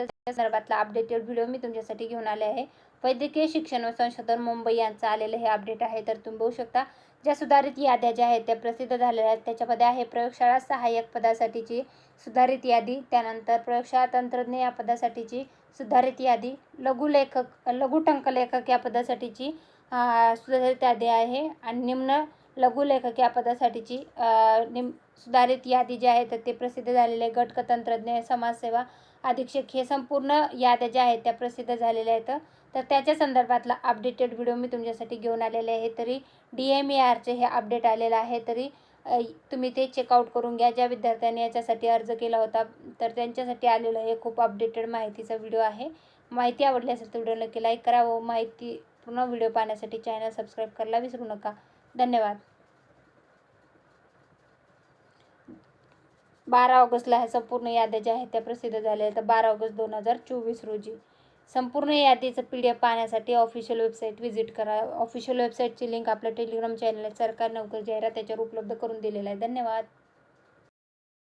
त्या संदर्भातला updated video मी तुमच्यासाठी घेऊन आले आहे. वैद्यकीय शिक्षण व संशोधन मुंबई यांचं आलेलं हे अपडेट आहे. तर तुम्ही बघू शकता ज्या सुधारित याद्या ज्या आहेत त्या प्रसिद्ध झालेल्या आहेत. त्याच्यामध्ये आहे प्रयोगशाळा सहाय्यक पदासाठीची सुधारित यादी त्यानंतर प्रयोगशाळा तंत्रज्ञ या पदासाठीची सुधारित यादी लघुलेखक लघुटंक लेखक या पदासाठीची सुधारित यादी आहे. आणि निम्न लघुलेखकी पदासाठीची निम सुधारित यादी जी आहे तर ते प्रसिद्ध झालेले गटक तंत्रज्ञ समाजसेवा अधीक्षक हे संपूर्ण याद्या ज्या आहेत त्या प्रसिद्ध झालेल्या आहेत. तर त्याच्या संदर्भातला अपडेटेड व्हिडिओ मी तुमच्यासाठी घेऊन आलेले आहे. तरी डी एम ए आरचे हे अपडेट आलेलं आहे. तरी तुम्ही ते चेकआउट करून घ्या. ज्या विद्यार्थ्यांनी याच्यासाठी अर्ज केला होता तर त्यांच्यासाठी आलेलं हे खूप अपडेटेड माहितीचा व्हिडिओ आहे. माहिती आवडली असेल तर व्हिडिओ नक्की लाईक करा व माहिती पूर्ण व्हिडिओ पाहण्यासाठी चॅनल सबस्क्राईब करायला विसरू नका. धन्यवाद. बारा ऑगस्टला ह्या संपूर्ण याद्या ज्या आहेत त्या प्रसिद्ध झाल्या आहेत. तर बारा ऑगस्ट दोन हजार चोवीस रोजी संपूर्ण यादीचं पी डी एफ पाहण्यासाठी ऑफिशियल वेबसाईट व्हिजिट करा. ऑफिशियल वेबसाईटची लिंक आपल्या टेलिग्राम चॅनल सरकार नोकरी जाहिरात त्याच्यावर उपलब्ध करून दिलेलं आहे. धन्यवाद.